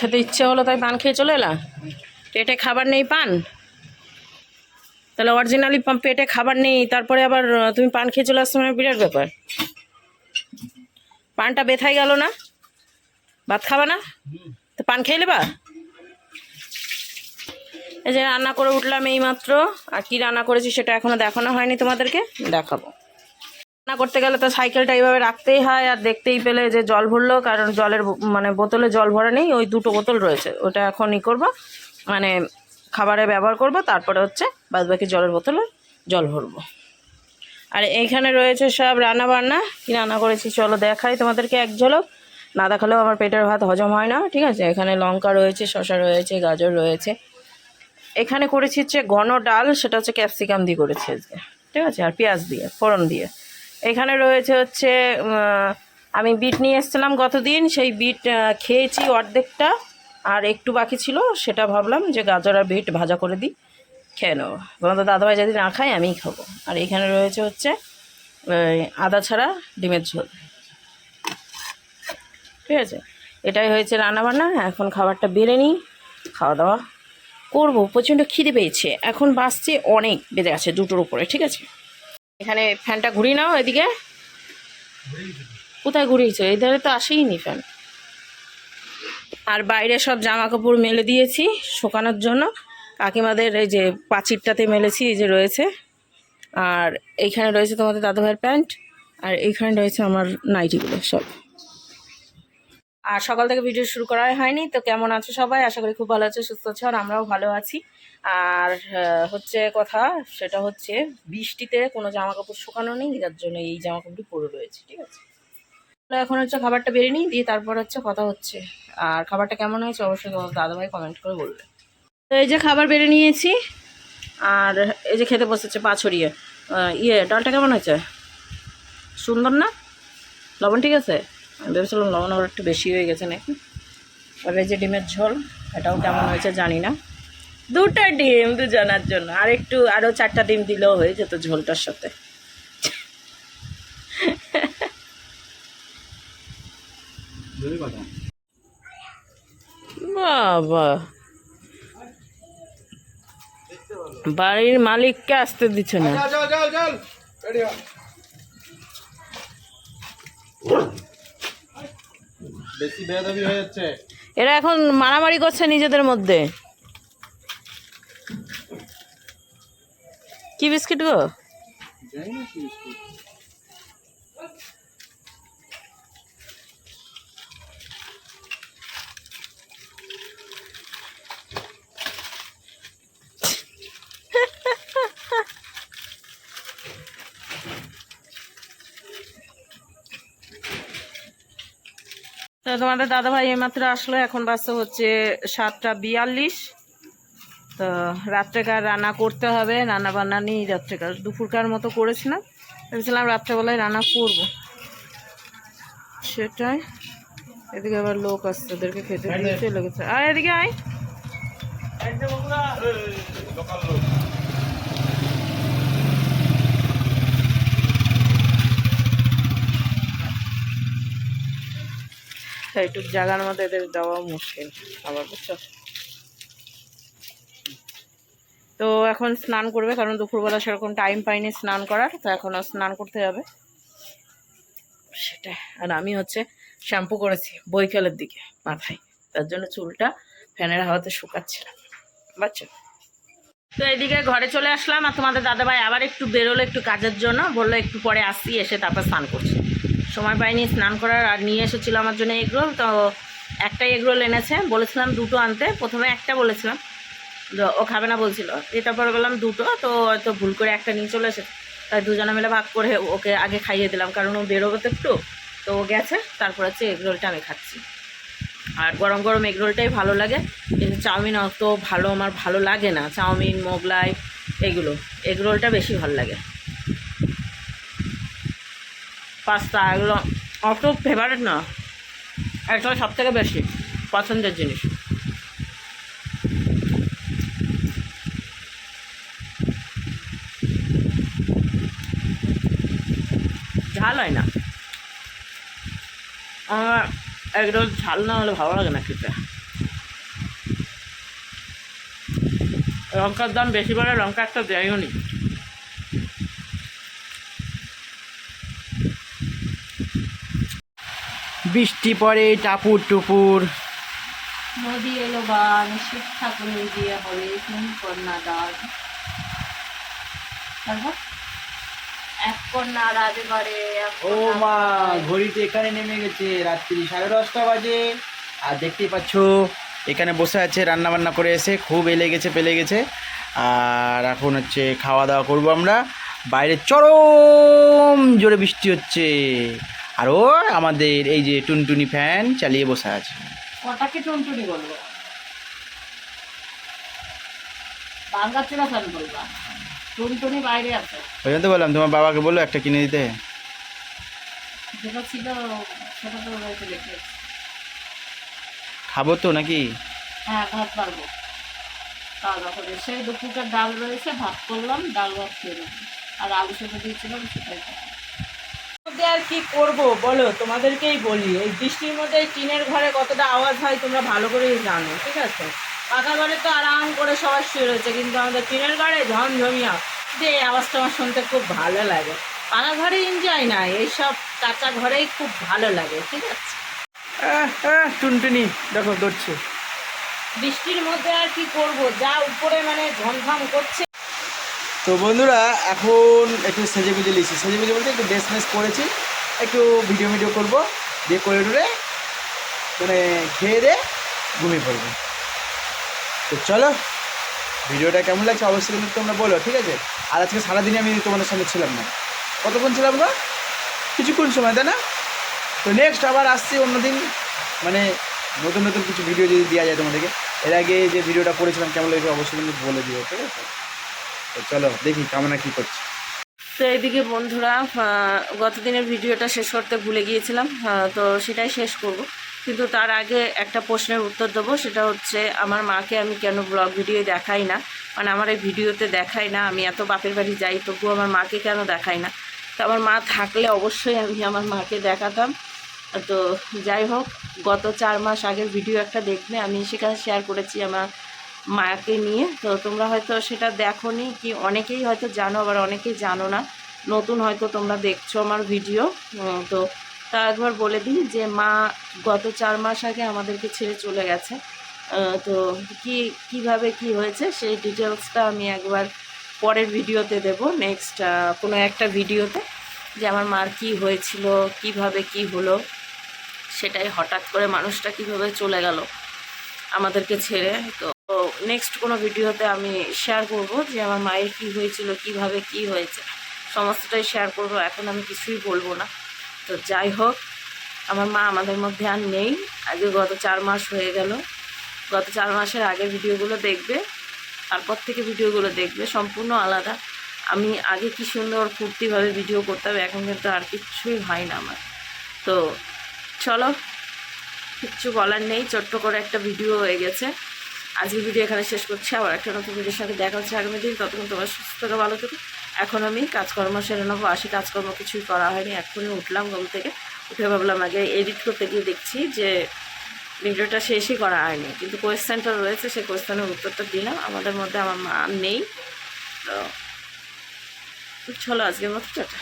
খেতে ইচ্ছে হলো, তাই পান খেয়ে চলে এলাম। পেটে খাবার নেই পান। তাহলে অরিজিনালি পেটে খাবার নেই, তারপরে আবার তুমি পান খেয়ে চলে আসছো মানে বিরাট ব্যাপার। পানটা বেথাই গেল না? ভাত খাবা না? তো পান খেয়ে নেবা? এই যে রান্না করে উঠলাম এই মাত্র আর কি রান্না করেছি সেটা এখনও দেখানো হয়নি তোমাদেরকে, দেখাবো। রান্না করতে গেলে তো সাইকেলটা এইভাবে রাখতেই হয় আর দেখতেই পেলে যে জল ভরলো, কারণ জলের মানে বোতলে জল ভরা নেই, ওই দুটো বোতল রয়েছে। ওটা এখন ই করব মানে খাবারে ব্যবহার করব, তারপরে হচ্ছে বাদ বাকি জলের বোতলে জল ভরবো। আর এইখানে রয়েছে সব রান্না বান্না কি রান্না করেছি চলো দেখাই তোমাদেরকে এক ঝলক। না দেখালেও আমার পেটের ভাত হজম হয় না, ঠিক আছে? এখানে লঙ্কা রয়েছে, শসা রয়েছে, গাজর রয়েছে। এখানে করেছি হচ্ছে ঘন ডাল, সেটা হচ্ছে ক্যাপসিকাম দিয়ে করেছি আজকে, ঠিক আছে? আর পেঁয়াজ দিয়ে, ফোড়ন দিয়ে। এখানে রয়েছে হচ্ছে আমি বিট নিয়ে এসেছিলাম গতদিন, সেই বিট খেয়েছি অর্ধেকটা, আর একটু বাকি ছিল, সেটা ভাবলাম যে গাজর আর বিট ভাজা করে দিই, খেয়ে নেব। তোমাদের দাদাভাই যদি না খায়, আমিই খাব। আর এখানে রয়েছে হচ্ছে আদা ছাড়া ডিমের ঝোল। ঠিক আছে? এটাই হয়েছে রান্নাবান্না, এখন খাবারটা বেড়ে নিই খাওয়া দাওয়া করব। প্রচণ্ড খিদে পেয়েছে। এখন বাসছে অনেক, বেজে গেছে দুটোর উপরে, ঠিক আছে? এখানে ফ্যানটা ঘুরিয়ে নাও এদিকে। কোথায় ঘুরিয়েছো? এই ধারে তো আসেই নি ফ্যান। আর বাইরে সব জামা কাপড় মেলে দিয়েছি শুকানোর জন্য। কাকিমাদের এই যে পাঁচিরটাতে মেলেছি, এই যে রয়েছে। আর এইখানে রয়েছে তোমাদের দাদাভাইয়ের প্যান্ট, আর এইখানে রয়েছে আমার নাইটিগুলো সব। আর সকাল থেকে ভিডিও শুরু করা হয়নি, তো কেমন আছো সবাই? আশা করি খুব ভালো আছে, সুস্থ আছে, আর আমরাও ভালো আছি। আর হচ্ছে কথা সেটা হচ্ছে বৃষ্টিতে কোনো জামা কাপড় শুকানো নেই যার জন্য এই জামা কাপড়টি পরে রয়েছে ঠিক আছে? এখন হচ্ছে খাবারটা বেরিয়ে নিই দিয়ে তারপর হচ্ছে কথা হচ্ছে। আর খাবারটা কেমন হয়েছে অবশ্যই দাদাভাই কমেন্ট করে বলবে। তো এই যে খাবার বেড়ে নিয়েছি আর এই যে খেতে বসেছে পাছড়িয়ে আহ, ইয়ে ডালটা কেমন হয়েছে? সুন্দর না? লবণ ঠিক আছে? আমি ভেবেছিলাম লবণ আবার একটু বেশি হয়ে গেছে নাকি? আর এই যে ডিমের ঝোল এটাও কেমন হয়েছে জানি না। দুটো ডিম দুজনার জন্য। আর একটু আরও চারটা ডিম দিলেও হয়ে যেত ঝোলটার সাথে। বাবা। বাড়ির মালিককে আসতে দিচ্ছে না? এরা এখন মারামারি করছে নিজেদের মধ্যে। কি বিস্কিট গো? তোমাদের দাদাভাই এইমাত্র আসলো এখন বাসে হচ্ছে সাতটা বিয়াল্লিশ। তো রাত্রেকার রান্না করতে হবে রান্না বান্না নেই রাত্রেকার দুপুরকার মতো করেছিলাম। ভেবেছিলাম রাত্রেবেলায় রান্না করব। সেটাই। এদিকে আবার লোক আসছে ওদেরকে খেতে লেগেছে। আয় এদিকে আয়। লোকাল লোক। জায়গার মধ্যে এদের দেওয়া মুশকিল। আবার বুঝছ? তো এখন স্নান করবে, কারণ দুপুরবেলা সেরকম টাইম পাইনি স্নান করার, তো এখন স্নান করতে যাবে সেটা আর আমি হচ্ছে শ্যাম্পু করেছি বৈকালের দিকে মাথায়। তার জন্য চুলটা ফ্যানের হাওয়াতে শুকাচ্ছিলাম। বাচ্চা তো এদিকে ঘরে চলে আসলাম আর তোমাদের দাদাভাই আবার একটু বেরোলো একটু কাজের জন্য। বলল একটু পরে আসি, এসে তারপর স্নান করছি। সময় পাইনি স্নান করার আর নিয়ে এসেছিল আমার জন্য এগরোল তো একটাই এগরোল এনেছে। বলেছিলাম দুটো আনতে। প্রথমে একটা বলেছিলাম। ও খাবে না বলছিল। দিয়ে তারপরে বললাম, দুটো, তো হয়তো ভুল করে একটা নিয়ে চলে এসেছে। তাই দুজনে মিলে ভাগ করে ওকে আগে খাইয়ে দিলাম, কারণ ও বেরোবে তো একটু। তো ও গেছে, তারপর হচ্ছে এগরোলটা আমি খাচ্ছি। আর গরম গরম এগরোলটাই ভালো লাগে, কিন্তু চাউমিন অত ভালো আমার ভালো লাগে না। চাউমিন, মোগলাই, এগুলো। এগরোলটা বেশি ভালো লাগে। পাস্তা এগুলো অত ফেভারিট না। এটা সব থেকে বেশি পছন্দের জিনিস। ঝাল হয় না। আমার একদম ঝাল না হলে ভালো লাগে না খেতে। লঙ্কার দাম বেশি বলে লঙ্কা একটা দেয়ও নি। বৃষ্টি পড়ে, টাপুর টুপুর। নদী এলো বান শিব ঠাকুর দিয়ে হরে কন্যা তারপর? ও মা ঘড়িতে এখানে নেমে গেছে রাত্রি সাড়ে দশটা বাজে। আর দেখতেই পাচ্ছ এখানে বসে আছে রান্না বান্না করে এসে খুব এলে গেছে পেলে গেছে। আর এখন হচ্ছে খাওয়া দাওয়া করব আমরা। বাইরে চরম জোরে বৃষ্টি হচ্ছে। আর ও আমাদের এই যে টুনটুনি ফ্যান চালিয়ে বসে আছে। কটাকে টুনটুনি বলব? বাঙ্গা চূড়া ফ্যান বলবা? টুনটুনি বাইরে আছে। ওই জন্য তো বললাম তোমার বাবাকে বলো একটা কিনে দিতে। যেটা ছিল সেটা তো রয়েছে দেখে খাব তো নাকি? হ্যাঁ ভাত পারব খাওয়া দাওয়া করে সেই দুপুরটা ডাল রয়েছে ভাত করলাম ডাল ভাত খেয়ে আর আলু সেটা দিয়েছিলাম সেটাই। মধ্যে আর কি করব বলো? তোমাদেরকেই বলি এই বৃষ্টির মধ্যে এই টিনের ঘরে কতটা আওয়াজ হয় তোমরা ভালো করেই জানো ঠিক আছে? পাকা ঘরে তো আরাম করে সবাই শুয়ে রয়েছে কিন্তু আমাদের টিনের ঘরে ঝমঝমিয়া যে এই আওয়াজটা আমার শুনতে খুব ভালো লাগে। পাকা ঘরে এনজয় না এইসব কাঁচা ঘরেই খুব ভালো লাগে ঠিক আছে? টুনটুনি দেখো দৌড়ছে বৃষ্টির মধ্যে আর কি করব? যা উপরে মানে ঝমঝম করছে। তো বন্ধুরা এখন একটু সেজে গুজে লিখছি। সেজে গুজে বলতে একটু ড্রেস মেস করেছি একটু ভিডিও ভিডিও করব। দিয়ে করে টুরে মানে খেয়ে দে ঘুমিয়ে পড়ব। তো চলো। ভিডিওটা কেমন লাগছে অবশ্যই কিন্তু তোমরা বলো ঠিক আছে? আর আজকে সারাদিনে আমি তোমাদের সঙ্গে ছিলাম না। কতক্ষণ ছিলাম গো? কিছুক্ষণ সময় তাই না? তো নেক্সট আবার আসছি অন্যদিন মানে নতুন নতুন কিছু ভিডিও যদি দেওয়া যায় তোমাদেরকে। এর আগে যে ভিডিওটা করেছিলাম কেমন লেগেছে অবশ্যই কিন্তু বলে দিও ঠিক আছে? তো চলো দেখি কামনা কি করছি। তো এইদিকে বন্ধুরা আহ, গত দিনের ভিডিওটা শেষ করতে ভুলে গিয়েছিলাম তো সেটাই শেষ করব। কিন্তু তার আগে একটা প্রশ্নের উত্তর দেবো, সেটা হচ্ছে আমার মাকে আমি কেন ব্লগ ভিডিও দেখাই না? মানে আমার এই ভিডিওতে দেখাই না, আমি এত বাপের বাড়ি যাই, তবুও আমার মাকে কেন দেখাই না? তো আমার মা থাকলে অবশ্যই আমি আমার মাকে দেখাতাম। তো যাই হোক, গত চার মাস আগের ভিডিও একটা দেখবে আমি সেখানে শেয়ার করেছি আমার মাকে নিয়ে। তো তোমরা হয়তো সেটা দেখোনি কি, অনেকেই হয়তো জানো, আবার অনেকেই জানো না। নতুন হয়তো তোমরা দেখছ আমার ভিডিও। তো তা একবার বলে দিই যে মা গত চার মাস আগে আমাদেরকে ছেড়ে চলে গেছে। তো কি, কীভাবে কি হয়েছে সেই ডিটেলসটা আমি একবার পরের ভিডিওতে দেব। নেক্সট কোনো একটা ভিডিওতে যে আমার মার কি হয়েছিল, কীভাবে কি হলো, সেটাই হঠাৎ করে মানুষটা কীভাবে চলে গেল আমাদেরকে ছেড়ে। তো নেক্সট কোনো ভিডিওতে আমি শেয়ার করব যে আমার মায়ের কি হয়েছিল, কীভাবে কি হয়েছে, সমস্তটাই শেয়ার করব। এখন আমি কিছুই বলব না। তো যাই হোক, আমার মা আমাদের মধ্যে আর নেই। আগে গত চার মাস হয়ে গেল। গত চার মাসের আগে ভিডিওগুলো দেখবে, তারপর থেকে ভিডিওগুলো দেখবে, সম্পূর্ণ আলাদা। আমি আগে কি সুন্দর ফুর্তিভাবে ভিডিও করতাম, এখন কিন্তু আর কিচ্ছুই হয় না আমার। তো চলো, কিচ্ছু বলার নেই ছোট্ট করে একটা ভিডিও হয়ে গেছে। আজকের ভিডিও এখানে শেষ করছি। আবার একটা নতুন ভিডিওর সাথে দেখা হচ্ছে আগামী দিন। ততক্ষণ তোমার সুস্থ ভালো থেকে। এখন আমি কাজকর্ম সেরে নেব, আসি কাজকর্ম কিছুই করা হয়নি এখনই উঠলাম ঘুম থেকে, উঠে ভাবলাম আগে এডিট করতে গিয়ে দেখছি যে ভিডিওটা শেষই করা হয়নি, কিন্তু কোয়েশ্চেনটা রয়েছে, সেই কোয়েশ্চেনের উত্তরটা দিলাম, আমাদের মধ্যে আমার মা নেই, তো চলো আজকের মতো টাটা।